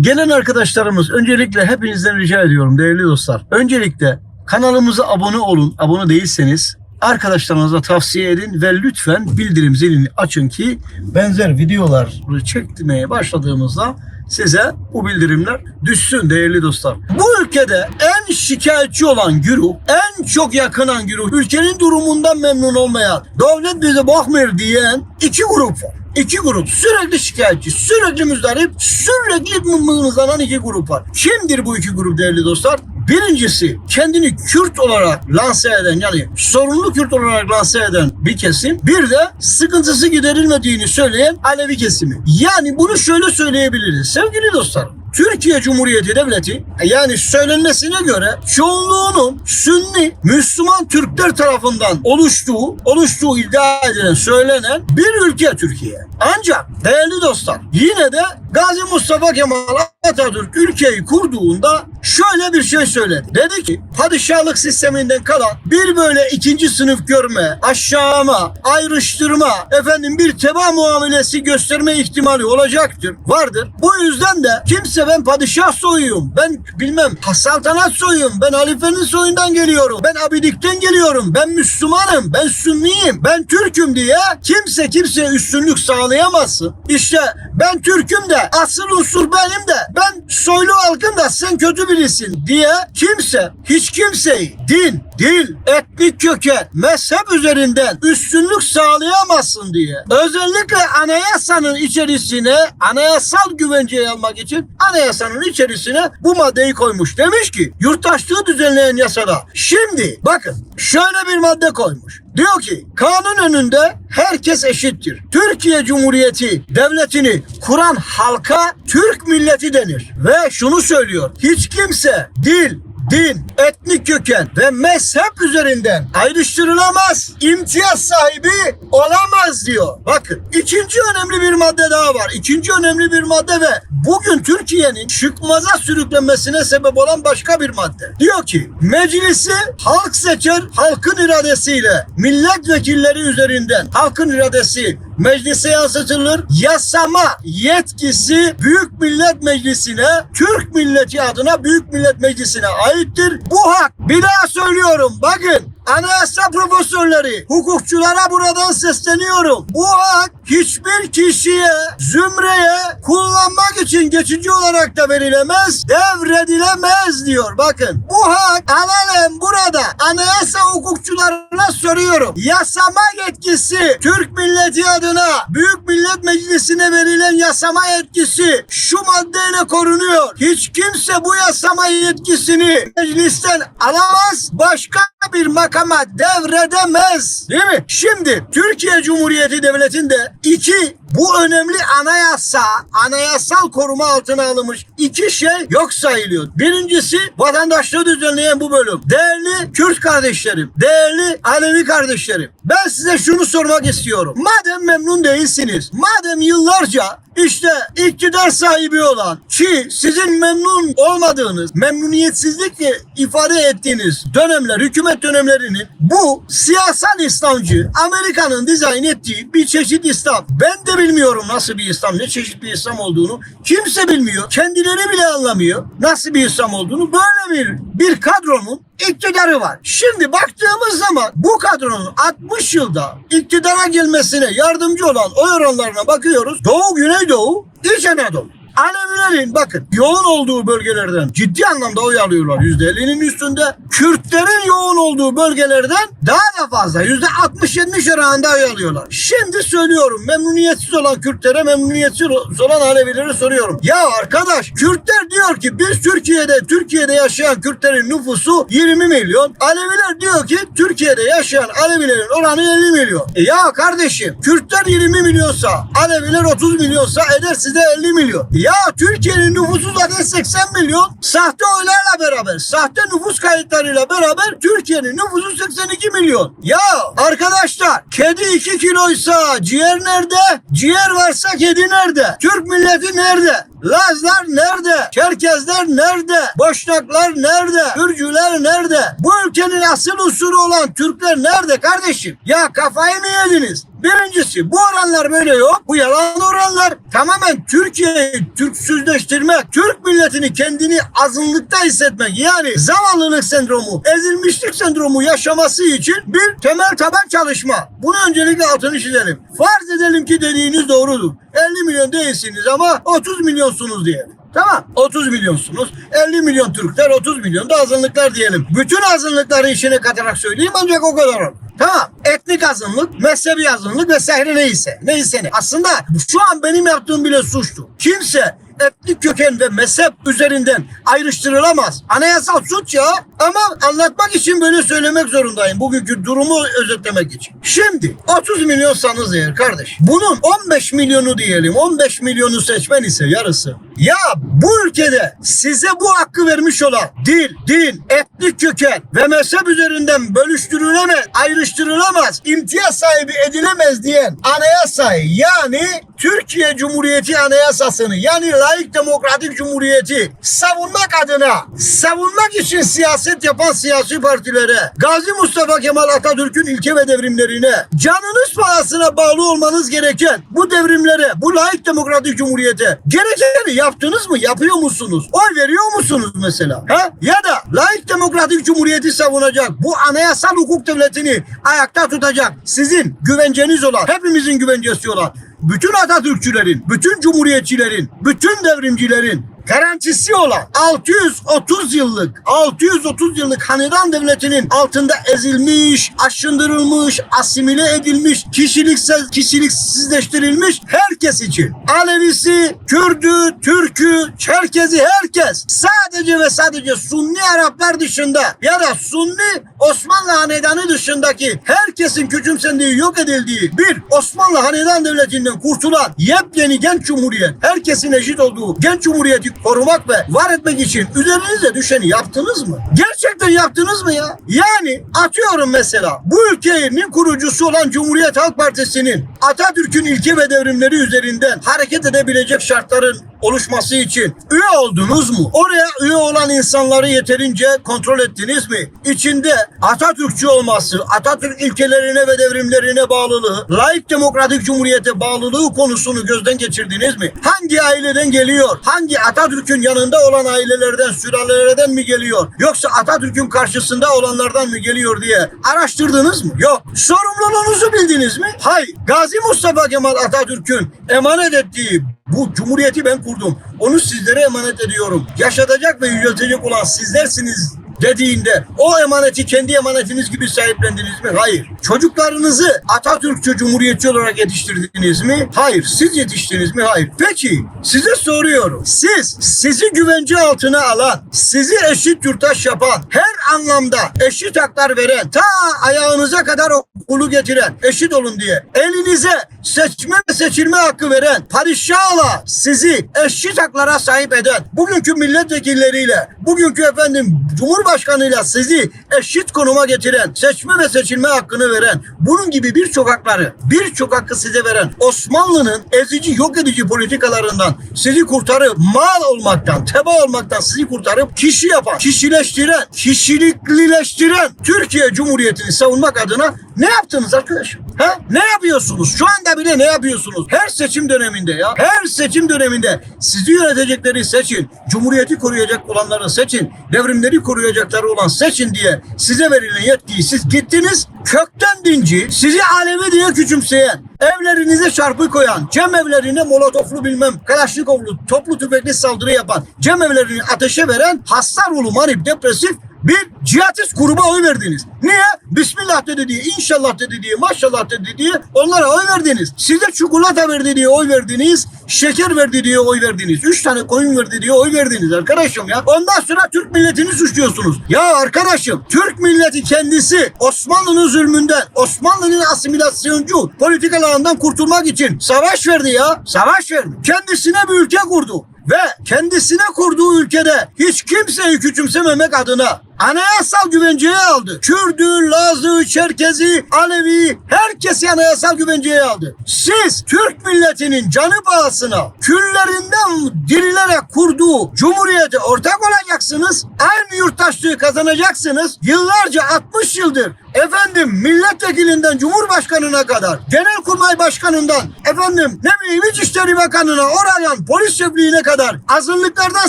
Gelen arkadaşlarımız öncelikle hepinizden rica ediyorum değerli dostlar. Öncelikle kanalımıza abone olun. Abone değilseniz arkadaşlarınıza tavsiye edin ve lütfen bildirim zilini açın ki benzer videoları çekmeye başladığımızda size bu bildirimler düşsün değerli dostlar. Bu ülkede en şikayetçi olan güruh, en çok yakınan güruh, ülkenin durumundan memnun olmayan, devlet bize bakmıyor diyen iki grup var. İki grup sürekli şikayetçi, sürekli müzdarip, sürekli mızmızlanan iki grup var. Kimdir bu iki grup değerli dostlar? Birincisi kendini Kürt olarak lanse eden yani sorunlu Kürt olarak lanse eden bir kesim. Bir de sıkıntısı giderilmediğini söyleyen Alevi kesimi. Yani bunu şöyle söyleyebiliriz. Sevgili dostlar Türkiye Cumhuriyeti Devleti yani söylenmesine göre çoğunluğunun Sünni Müslüman Türkler tarafından oluştuğu, oluştuğu iddia edilen, söylenen bir ülke Türkiye. Ancak değerli dostlar yine de Gazi Mustafa Kemal Atatürk ülkeyi kurduğunda şöyle bir şey söyledi. Dedi ki padişahlık sisteminden kalan bir böyle ikinci sınıf görme, aşağıma, ayrıştırma, efendim bir teba muamelesi gösterme ihtimali olacaktır, vardır. Bu yüzden de kimse ben padişah soyuyum, ben bilmem saltanat soyuyum, ben halifenin soyundan geliyorum, ben abidikten geliyorum, ben Müslümanım, ben Sünniyim, ben Türk'üm diye kimse kimseye üstünlük sağlayamazsın. İşte ben Türk'üm de asıl unsur benim de ben soylu halkım da sen kötü birisin diye kimse hiç kimseyi din, dil, etnik köken, mezhep üzerinden üstünlük sağlayamazsın diye. Özellikle anayasanın içerisine anayasal güvenceyi almak için anayasanın içerisine bu maddeyi koymuş. Demiş ki yurttaşlığı düzenleyen yasada. Şimdi bakın şöyle bir madde koymuş. Diyor ki kanun önünde herkes eşittir. Türkiye Cumhuriyeti devletini kuran halka Türk milleti denir. Ve şunu söylüyor. Hiç kimse dil, din, etnik köken ve mezhep üzerinden ayrıştırılamaz, imtiyaz sahibi olamaz diyor. Bakın ikinci önemli bir madde daha var. İkinci önemli bir madde ve bugün Türkiye'nin çıkmaza sürüklenmesine sebep olan başka bir madde. Diyor ki meclisi halk seçer, halkın iradesiyle milletvekilleri üzerinden halkın iradesi meclise yansıtılır. Yasama yetkisi Büyük Millet Meclisi'ne, Türk milleti adına Büyük Millet Meclisi'ne aittir. Bu hak bir daha söylüyorum bakın anayasa profesörleri, hukukçulara buradan sesleniyorum. Bu hak hiçbir kişiye, zümreye kullanmak için geçici olarak da verilemez, devredilemez diyor. Bakın bu hak alenen burada anayasa hukukçularına soruyorum. Yasama yetkisi Türk milleti adına Büyük Millet Meclisi'ne verilen yasama yetkisi şu maddeyle korunuyor. Hiç kimse bu yasama yetkisini meclisten alamaz. Başka bir makama devredemez. Değil mi? Şimdi Türkiye Cumhuriyeti Devleti'nde iki bu önemli anayasa, anayasal koruma altına alınmış iki şey yok sayılıyor. Birincisi vatandaşlığı düzenleyen bu bölüm. Değerli Kürt kardeşlerim, değerli Alevi kardeşlerim. Ben size şunu sormak istiyorum. Madem memnun değilsiniz, madem yıllarca işte iktidar sahibi olan ki sizin memnun olmadığınız, memnuniyetsizlikle ifade ettiğiniz dönemler, hükümet dönemlerinin bu siyasal İslamcı Amerika'nın dizayn ettiği bir çeşit İslam. Ben de bilmiyorum nasıl bir İslam, ne çeşit bir İslam olduğunu. Kimse bilmiyor. Kendileri bile anlamıyor nasıl bir İslam olduğunu. Böyle bir bir kadronun iktidarı var. Şimdi baktığımız zaman bu kadronun 60 yılda iktidara gelmesine yardımcı olan oy oranlarına bakıyoruz. Doğu, Güneydoğu, İç Anadolu. Alevilerin bakın yoğun olduğu bölgelerden ciddi anlamda oy alıyorlar. %50'nin üstünde. Kürtlerin yoğun olduğu bölgelerden daha da fazla. %60-70 oranında oy alıyorlar. Şimdi söylüyorum memnuniyetsiz olan Kürtlere memnuniyetsiz olan Alevilere soruyorum. Ya arkadaş Kürtler diyor ki biz Türkiye'de Türkiye'de yaşayan Kürtlerin nüfusu 20 milyon. Aleviler diyor ki Türkiye'de yaşayan Alevilerin oranı 50 milyon. E ya kardeşim Kürtler 20 milyonsa Aleviler 30 milyonsa eder size 50 milyon. Ya Türkiye'nin nüfusu zaten 80 milyon. Sahte oylarla beraber, sahte nüfus kayıtlarıyla beraber Türkiye'nin nüfusu 82 milyon. Ya arkadaşlar kedi 2 kiloysa ciğer nerede? Ciğer varsa kedi nerede? Türk milleti nerede? Lazlar nerede? Çerkezler nerede? Boşnaklar nerede? Türküler nerede? Bu ülkenin asıl unsuru olan Türkler nerede kardeşim? Ya kafayı mı yediniz? Birincisi bu oranlar böyle yok. Bu yalan oranlar. Tamamen Türkiye'yi Türksüzleştirmek, Türk milletini kendini azınlıkta hissetmek yani zavallılık sendromu, ezilmişlik sendromu yaşaması için bir temel taban çalışma. Bunu öncelikle altını çizelim. Farz edelim ki dediğiniz doğrudur. 50 milyon değilsiniz ama 30 milyonsunuz diyelim. Tamam 30 milyonsunuz. 50 milyon Türkler 30 milyon da azınlıklar diyelim. Bütün azınlıkları içine katarak söyleyeyim ancak o kadar olur. Tamam. Etnik azınlık, mezhebi azınlık vesaire neyse. Neyse ne. Aslında şu an benim yaptığım bile suçtu. Kimse etnik köken ve mezhep üzerinden ayrıştırılamaz. Anayasal suç ya. Ama anlatmak için böyle söylemek zorundayım. Bugünkü durumu özetlemek için. Şimdi 30 milyonsanız eğer kardeş. Bunun 15 milyonu diyelim. 15 milyonu seçmen ise yarısı. Ya bu ülkede size bu hakkı vermiş olan dil, din, etnik köken ve mezhep üzerinden bölüştürülemez, ayrıştırılamaz, imtiyaz sahibi edilemez diyen anayasayı yani Türkiye Cumhuriyeti Anayasasını yani layık demokratik cumhuriyeti savunmak adına savunmak için siyaset yapan siyasi partilere Gazi Mustafa Kemal Atatürk'ün ilke ve devrimlerine canınız pahasına bağlı olmanız gereken bu devrimlere bu layık demokratik cumhuriyete gerekeni yaptınız mı? Yapıyor musunuz? Oy veriyor musunuz mesela? Ha? Ya da layık demokratik cumhuriyeti savunacak bu anayasal hukuk devletini ayakta tutacak sizin güvenceniz olan hepimizin güvencesi olan bütün Atatürkçülerin, bütün Cumhuriyetçilerin, bütün devrimcilerin garantisi olan 630 yıllık 630 yıllık hanedan devletinin altında ezilmiş, aşındırılmış, asimile edilmiş, kişiliksiz, kişiliksizleştirilmiş herkes için. Alevisi, Kürdü, Türkü, Çerkezi herkes sadece ve sadece Sunni Araplar dışında ya da Sunni Osmanlı Hanedanı dışındaki herkesin küçümsendiği, yok edildiği bir Osmanlı Hanedan Devleti'nden kurtulan yepyeni genç cumhuriyet, herkesin eşit olduğu genç cumhuriyeti korumak ve var etmek için üzerinize düşeni yaptınız mı? Gerçekten yaptınız mı ya? Yani atıyorum mesela bu ülkenin kurucusu olan Cumhuriyet Halk Partisi'nin Atatürk'ün ilke ve devrimleri üzerinden hareket edebilecek şartların oluşması için üye oldunuz mu? Oraya üye olan insanları yeterince kontrol ettiniz mi? İçinde Atatürkçü olması, Atatürk ilkelerine ve devrimlerine bağlılığı, layık demokratik cumhuriyete bağlılığı konusunu gözden geçirdiniz mi? Hangi aileden geliyor? Hangi Atatürk'ün yanında olan ailelerden, sülalelerden mi geliyor? Yoksa Atatürk'ün karşısında olanlardan mı geliyor diye araştırdınız mı? Yok. Sorumluluğunuzu bildiniz mi? Hayır. Gazi Mustafa Kemal Atatürk'ün emanet ettiği bu cumhuriyeti ben kurdum. Onu sizlere emanet ediyorum. Yaşatacak ve yüceltecek olan sizlersiniz dediğinde o emaneti kendi emanetiniz gibi sahiplendiniz mi? Hayır. Çocuklarınızı Atatürkçü Cumhuriyetçi olarak yetiştirdiniz mi? Hayır. Siz yetiştiniz mi? Hayır. Peki size soruyorum. Siz sizi güvence altına alan, sizi eşit yurttaş yapan, her anlamda eşit haklar veren, ta ayağınıza kadar okulu getiren, eşit olun diye elinize seçme seçilme hakkı veren, padişahla sizi eşit haklara sahip eden, bugünkü milletvekilleriyle, bugünkü efendim Cumhurbaşkanıyla sizi eşit konuma getiren, seçme ve seçilme hakkını veren, bunun gibi birçok hakları, birçok hakkı size veren Osmanlı'nın ezici, yok edici politikalarından sizi kurtarıp mal olmaktan, teba olmaktan sizi kurtarıp kişi yapan, kişileştiren, kişiliklileştiren Türkiye Cumhuriyeti'ni savunmak adına ne yaptınız arkadaşım? Ha? Ne yapıyorsunuz? Şu anda bile ne yapıyorsunuz? Her seçim döneminde ya. Her seçim döneminde sizi yönetecekleri seçin. Cumhuriyeti koruyacak olanları seçin. Devrimleri koruyacakları olan seçin diye size verilen yetkiyi siz gittiniz. Kökten dinci, sizi Alevi diye küçümseyen, evlerinize çarpı koyan, cem evlerine molotoflu bilmem Kalaşnikovlu toplu tüfekli saldırı yapan, cem evlerini ateşe veren hasta ruhlu manip depresif bir cihatist gruba oy verdiniz. Niye? Bismillah dedi diye, inşallah dedi diye, maşallah dedi diye onlara oy verdiniz. Size çikolata verdi diye oy verdiniz, şeker verdi diye oy verdiniz. Üç tane koyun verdi diye oy verdiniz arkadaşım ya. Ondan sonra Türk milletini suçluyorsunuz. Ya arkadaşım Türk milleti kendisi Osmanlı'nın zulmünden, Osmanlı'nın asimilasyoncu politikalarından kurtulmak için savaş verdi ya. Savaş verdi. Kendisine bir ülke kurdu. Ve kendisine kurduğu ülkede hiç kimseyi küçümsememek adına anayasal güvenceye aldı. Kürdü, Lazı, Çerkezi, Alevi herkesi anayasal güvenceye aldı. Siz Türk milletinin canı pahasına küllerinden dirilerek kurduğu cumhuriyete ortak olacaksınız. Aynı yurttaşlığı kazanacaksınız. Yıllarca 60 yıldır efendim milletvekilinden cumhurbaşkanına kadar genelkurmay başkanından efendim ne bileyim İçişleri Bakanı'na oradan polis şefliğine kadar azınlıklardan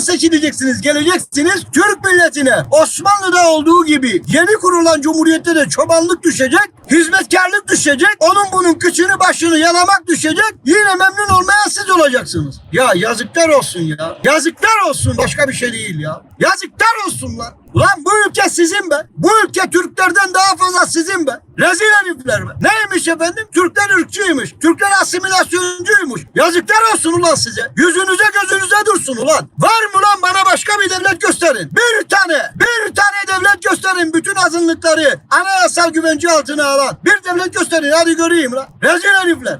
seçileceksiniz geleceksiniz. Türk milletine Osmanlı'da olduğu gibi yeni kurulan cumhuriyette de çobanlık düşecek hizmetkarlık düşecek onun bunun kıçını başını yalamak düşecek. Yine memnun olmayan siz olacaksınız. Ya yazıklar olsun ya. Yazıklar olsun başka bir şey değil ya. Yazıklar olsun lan Ulan bu ülke sizin be. Bu ülke Türklerden daha fazla sizin be. Rezil herifler be. Neymiş efendim? Türkler ırkçıymış. Türkler asimilasyoncuymuş. Yazıklar olsun ulan size. Yüzünüze gözünüze dursun ulan. Var mı lan bana başka bir devlet gösterin. Bir tane, bir tane devlet gösterin. Bütün azınlıkları anayasal güvence altına alan. Bir devlet gösterin hadi göreyim lan. Rezil herifler.